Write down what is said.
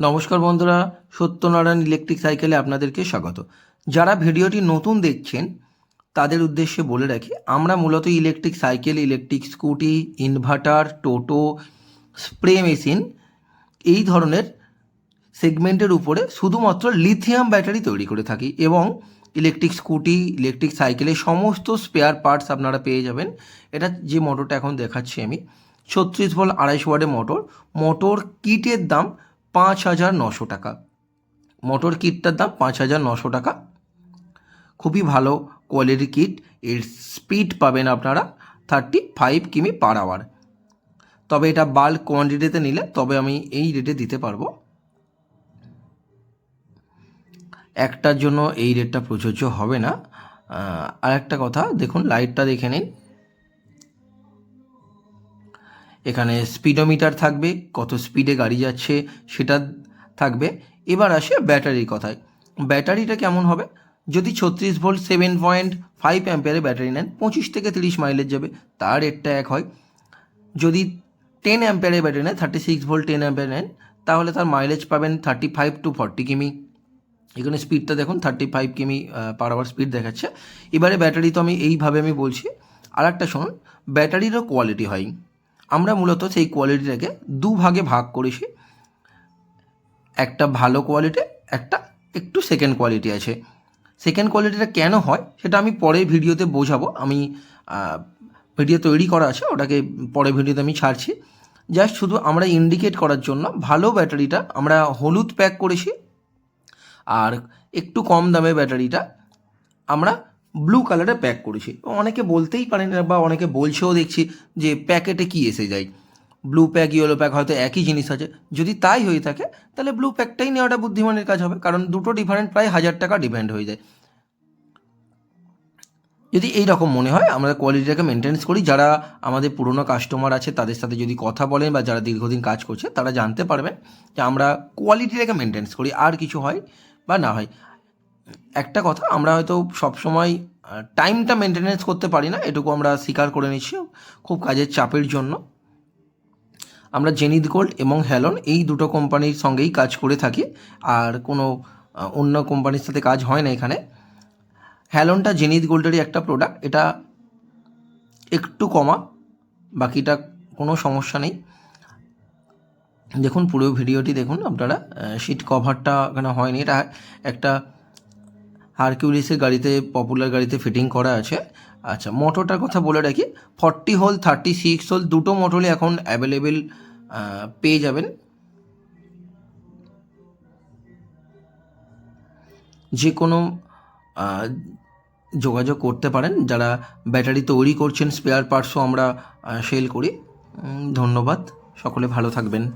নমস্কার বন্ধুরা, সত্যনারায়ণ ইলেকট্রিক সাইকেলে আপনাদেরকে স্বাগত। যারা ভিডিওটি নতুন দেখছেন, তাদের উদ্দেশ্যে বলে রাখি, আমরা মূলত electric cycle, electric scooty, inverter, toto, spray machine এই ধরনের সেগমেন্টের উপরে শুধুমাত্র লিথিয়াম ব্যাটারি তৈরি করে থাকি এবং ইলেকট্রিক স্কুটি, ইলেকট্রিক সাইকেলের সমস্ত স্পেয়ার পার্টস আপনারা পেয়ে যাবেন। এটা যে মোটরটা এখন দেখাচ্ছি আমি, ছত্রিশ ভোল্ট আড়াইশো ওয়ার্ডের মোটর। মোটর কিটের দাম পাঁচ হাজার নশো টাকা। মোটর কিটটার দাম পাঁচ হাজার নশো টাকা। খুবই ভালো কোয়ালিটি কিট এর স্পিড পাবেন আপনারা থার্টি ফাইভ কিমি পার আওয়ার তবে এটা বাল্ক কোয়ান্টিটিতে নিলে তবে আমি এই রেটে দিতে পারব। একটার জন্য এই রেটটা প্রযোজ্য হবে না। আর একটা কথা, দেখুন লাইটটা দেখে নিন। এখানে স্পিডোমিটার থাকবে, কত স্পিডে গাড়ি যাচ্ছে সেটা থাকবে। এবার আসে ব্যাটারির কথায়। ব্যাটারিটা কেমন হবে? যদি ছত্রিশ ভোল্ট সেভেন পয়েন্ট ফাইভ অ্যাম্পিয়ারের ব্যাটারি নেন, পঁচিশ থেকে তিরিশ মাইলেজ যাবে তার রেটটা এক হয়। যদি টেন অ্যাম্পিয়ারের ব্যাটারি নেন thirty six volt ten ampere নেন, তাহলে তার মাইলেজ পাবেন থার্টি ফাইভ টু ফর্টি কিমি। এখানে স্পিডটা দেখুন থার্টি ফাইভ কিমি পার আওয়ার স্পিড দেখাচ্ছে। এবারে ব্যাটারি তো আমি এইভাবে আমি বলছি। আর একটা শুনুন, ব্যাটারিরও কোয়ালিটি হয়। আমরা মূলত সেই কোয়ালিটিটাকে দু ভাগে ভাগ করেছি। একটা ভালো কোয়ালিটি, একটা একটু সেকেন্ড কোয়ালিটি আছে। সেকেন্ড কোয়ালিটিটা কেন হয়, সেটা আমি পরে ভিডিওতে বোঝাবো। আমি ভিডিও তৈরি করা আছে, ওটাকে পরে ভিডিওতে আমি ছাড়ছি। জাস্ট শুধু আমরা ইন্ডিকেট করার জন্য ভালো ব্যাটারিটা আমরা হলুদ প্যাক করেছি। আর একটু কম দামে ব্যাটারিটা আমরা ব্লু কালারে প্যাক করেছি। অনেকে বলতেই পারেন বা অনেকে বলছেও দেখছি যে প্যাকেটে কি এসে যায়। ব্লু প্যাক ইয়েলো প্যাক হয়তো একই জিনিস আছে। যদি তাই হয়ে থাকে, তাহলে ব্লু প্যাকটাই নেওয়াটা বুদ্ধিমানের কাজ হবে, কারণ দুটো ডিফারেন্ট প্রায় হাজার টাকা ডিপেন্ড হয়ে যায়। যদি এই রকম মনে হয়, আমরা কোয়ালিটিটাকে মেনটেন্স করি। যারা আমাদের পুরনো কাস্টমার আছে, তাদের সাথে যদি কথা বলেন বা যারা দীর্ঘদিন কাজ করছে, তারা জানতে পারবেন যে আমরা কোয়ালিটিটাকে মেনটেন্স করি, আর কিছু হয় বা না হয়। একটা কথা, আমরা হয়তো সবসময় টাইমটা মেনটেনেন্স করতে পারি না, এটুকু আমরা স্বীকার করে নিচ্ছি খুব কাজের চাপের জন্য। আমরা জেনিদ গোল্ড এবং হ্যালন এই দুটো কোম্পানির সঙ্গেই কাজ করে থাকি, আর কোনো অন্য কোম্পানির সাথে কাজ হয় না এখানে। হ্যালনটা জেনিদ গোল্ডেরই একটা প্রোডাক্ট এটা একটু কমা, বাকিটা কোনো সমস্যা নেই। দেখুন, পুরো ভিডিওটি দেখুন, আপনারা সিট কভারটা এখানে হয়নি, এটা একটা হারকিউলিসের গাড়িতে, পপুলার গাড়িতে ফিটিং করা আছে। আচ্ছা মোটরটার কথা বলে রাখি, forty hole, thirty six hole, দুটো মোটরই এখন অ্যাভেলেবেল পেয়ে যাবেন। যে কোনো যোগাযোগ করতে পারেন। যারা ব্যাটারি তৈরি করছেন স্পেয়ার পার্টসও আমরা সেল করি। ধন্যবাদ। সকলে ভালো থাকবেন।